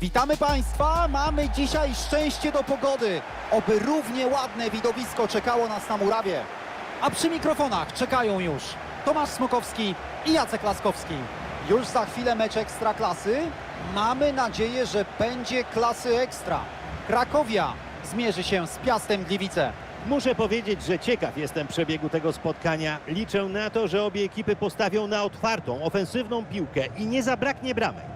Witamy Państwa, mamy dzisiaj szczęście do pogody. Oby równie ładne widowisko czekało nas na murawie. A przy mikrofonach czekają już Tomasz Smokowski i Jacek Laskowski. Już za chwilę mecz Ekstraklasy. Mamy nadzieję, że będzie klasy ekstra. Krakowia zmierzy się z Piastem Gliwice. Muszę powiedzieć, że ciekaw jestem przebiegu tego spotkania. Liczę na to, że obie ekipy postawią na otwartą, ofensywną piłkę i nie zabraknie bramek.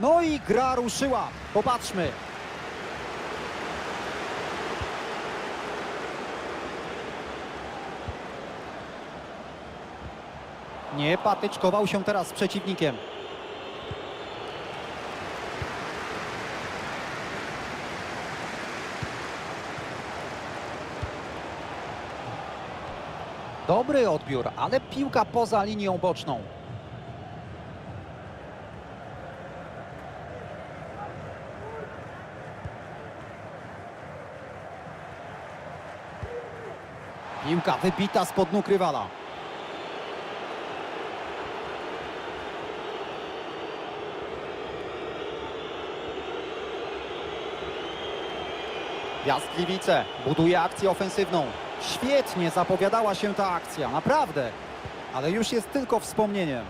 No i gra ruszyła. Popatrzmy. Nie patyczkował się teraz z przeciwnikiem. Dobry odbiór, ale piłka poza linią boczną. Piłka wybita spod nóg rywala. Piast Gliwice buduje akcję ofensywną. Świetnie zapowiadała się ta akcja, naprawdę. Ale już jest tylko wspomnieniem.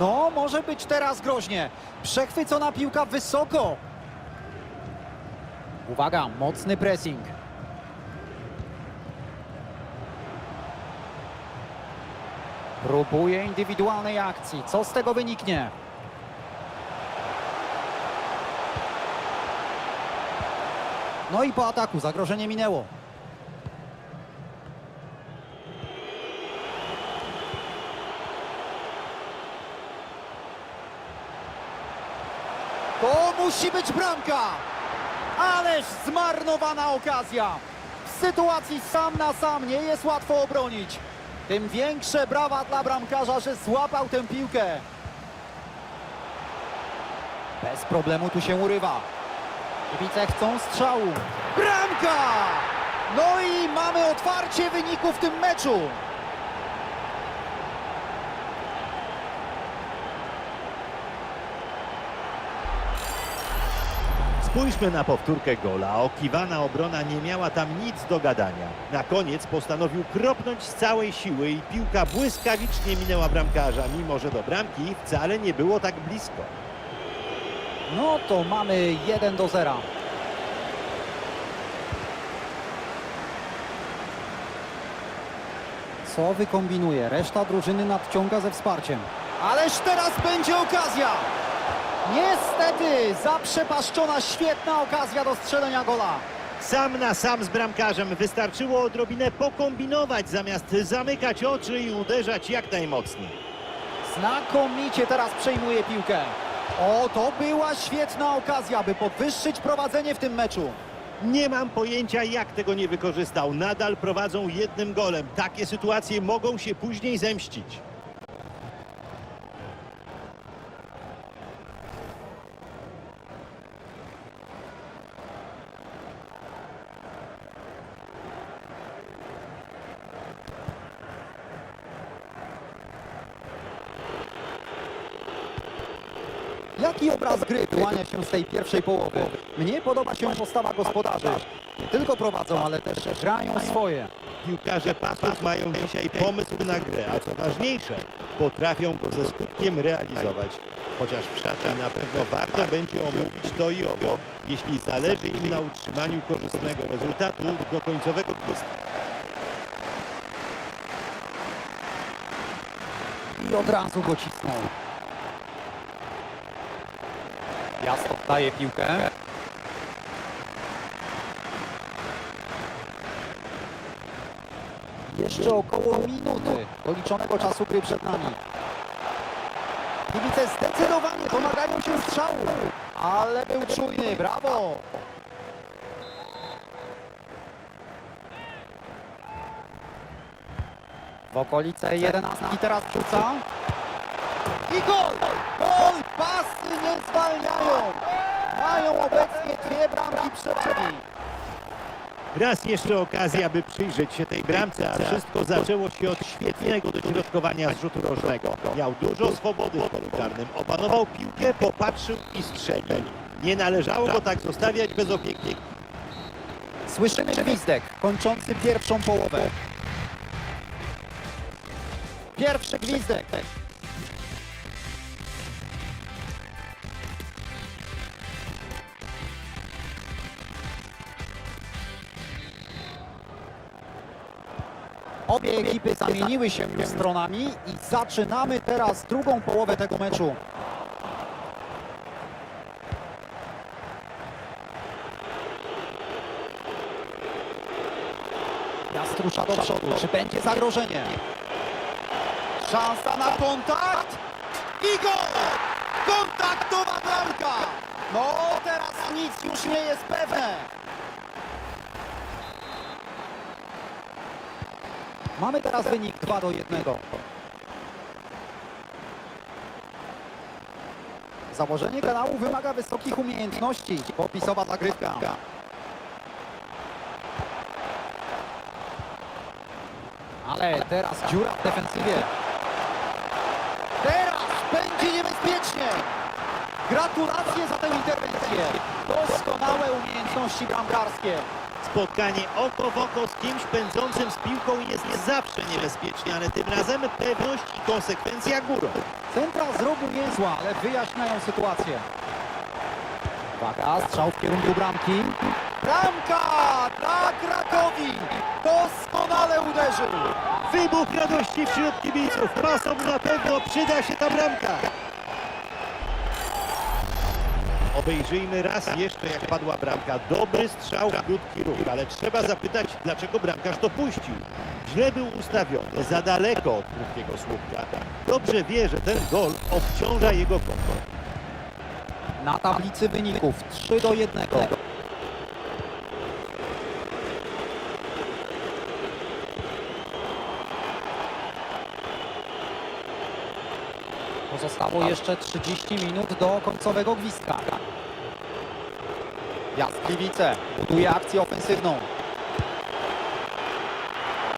No, może być teraz groźnie. Przechwycona piłka wysoko. Uwaga, mocny pressing. Próbuje indywidualnej akcji. Co z tego wyniknie? No i po ataku zagrożenie minęło. To musi być bramka! Ależ zmarnowana okazja! W sytuacji sam na sam nie jest łatwo obronić. Tym większe brawa dla bramkarza, że złapał tę piłkę. Bez problemu tu się urywa. Kibice chcą strzału. Bramka! No i mamy otwarcie wyniku w tym meczu. Spójrzmy na powtórkę gola. Okiwana obrona nie miała tam nic do gadania. Na koniec postanowił kropnąć z całej siły i piłka błyskawicznie minęła bramkarza, mimo że do bramki wcale nie było tak blisko. No to mamy 1 do 0. Co wykombinuje? Reszta drużyny nadciąga ze wsparciem. Ależ teraz będzie okazja! Niestety zaprzepaszczona świetna okazja do strzelenia gola. Sam na sam z bramkarzem wystarczyło odrobinę pokombinować, zamiast zamykać oczy i uderzać jak najmocniej. Znakomicie teraz przejmuje piłkę. O, to była świetna okazja, by podwyższyć prowadzenie w tym meczu. Nie mam pojęcia, jak tego nie wykorzystał. Nadal prowadzą jednym golem. Takie sytuacje mogą się później zemścić. Jaki obraz gry wyłania się z tej pierwszej połowy? Mnie podoba się postawa gospodarzy. Nie tylko prowadzą, ale też grają swoje. Piłkarze pasów mają dzisiaj pomysł na grę, a co ważniejsze, potrafią go ze skutkiem realizować. Chociaż w szatni na pewno warto będzie omówić to i owo, jeśli zależy im na utrzymaniu korzystnego rezultatu do końcowego gwizdka. I od razu go cisnął. Jasno daje piłkę. Jeszcze około minuty do liczonego czasu gry przed nami. Kibice zdecydowanie domagają się strzału, ale był czujny, brawo! W okolice 11 teraz rzuca. I gol! Gol! Pasy nie zwalniają! Mają obecnie dwie bramki przewagi. Raz jeszcze okazja, by przyjrzeć się tej bramce, a wszystko zaczęło się od świetnego dośrodkowania z rzutu rożnego. Miał dużo swobody w polu karnym, opanował piłkę, popatrzył i strzelił. Nie należało go tak zostawiać bez opieki. Słyszymy gwizdek kończący pierwszą połowę. Pierwszy gwizdek. Obie ekipy zamieniły się stronami i zaczynamy teraz drugą połowę tego meczu. Jast rusza do przodu. Czy będzie zagrożenie? Szansa na kontakt i gol! Kontaktowa bramka! No teraz nic już nie jest pewne. Mamy teraz wynik 2 do 1. Założenie kanału wymaga wysokich umiejętności. Popisowa zagrywka. Ale teraz dziura w defensywie. Teraz będzie niebezpiecznie. Gratulacje za tę interwencję. Doskonałe umiejętności bramkarskie. Spotkanie oko w oko z kimś pędzącym z piłką jest zawsze niebezpiecznie, ale tym razem pewność i konsekwencja górą. Centra z rogu niezła, ale wyjaśniają sytuację. Uwaga, strzał w kierunku bramki. Bramka dla Krakowi. Doskonale uderzył. Wybuch radości wśród kibiców. Pasom na pewno przyda się ta bramka. Obejrzyjmy raz jeszcze, jak padła bramka. Dobry strzał, krótki ruch, ale trzeba zapytać, dlaczego bramkarz to puścił. Źle był ustawiony, za daleko od krótkiego słupka. Dobrze wie, że ten gol obciąża jego konto. Na tablicy wyników 3 do 1. Pozostało jeszcze 30 minut do końcowego gwizdka. Jaskliwice buduje akcję ofensywną.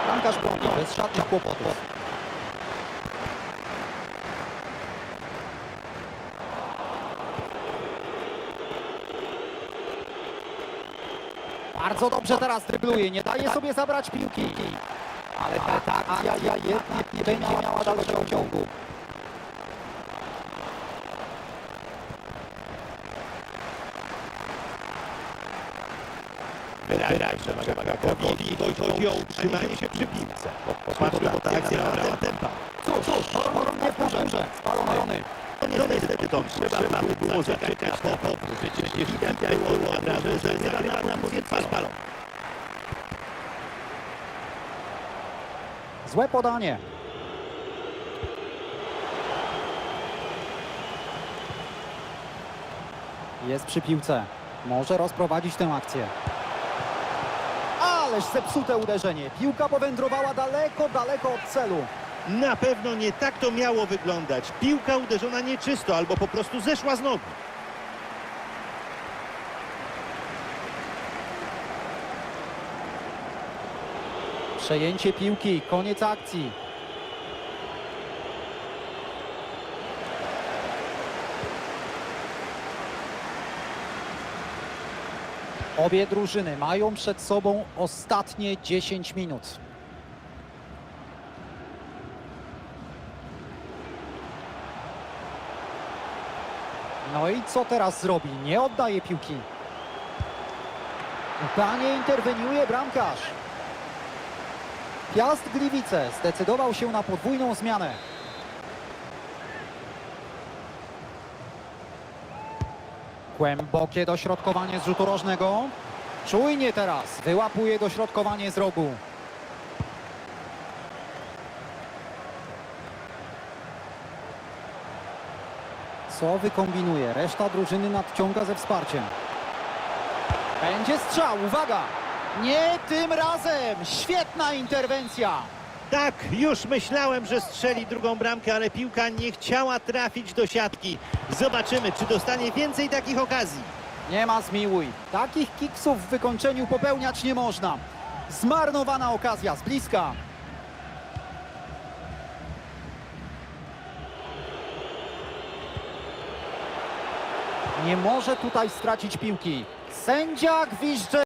Bramkarz broni bez żadnych kłopotów. Bardzo dobrze teraz drybluje, nie daje sobie zabrać piłki. Ale ta akcja jednak nie będzie miała dalszego ciągu. Wyraźnie przewaga Krakowi, bo chodzi o utrzymanie się przy piłce. Popatrzmy, bo ta akcja nabrała tempa. Cóż, nie w porze, spalony. No niestety to trzeba by było zaczekać na powrót. Przecież widać było od razu, że zagrała nam mówię twarz palą. Złe podanie. Jest przy piłce. Może rozprowadzić tę akcję. Ależ zepsute uderzenie. Piłka powędrowała daleko, daleko od celu. Na pewno nie tak to miało wyglądać. Piłka uderzona nieczysto albo po prostu zeszła z nogi. Przejęcie piłki, koniec akcji. Obie drużyny mają przed sobą ostatnie 10 minut. No i co teraz zrobi? Nie oddaje piłki. Panie interweniuje bramkarz. Piast Gliwice zdecydował się na podwójną zmianę. Głębokie dośrodkowanie z rzutu rożnego. Czujnie teraz wyłapuje dośrodkowanie z rogu. Co wykombinuje? Reszta drużyny nadciąga ze wsparciem. Będzie strzał, uwaga! Nie tym razem! Świetna interwencja! Tak, już myślałem, że strzeli drugą bramkę, ale piłka nie chciała trafić do siatki. Zobaczymy, czy dostanie więcej takich okazji. Nie ma zmiłuj. Takich kiksów w wykończeniu popełniać nie można. Zmarnowana okazja z bliska. Nie może tutaj stracić piłki. Sędzia gwizdże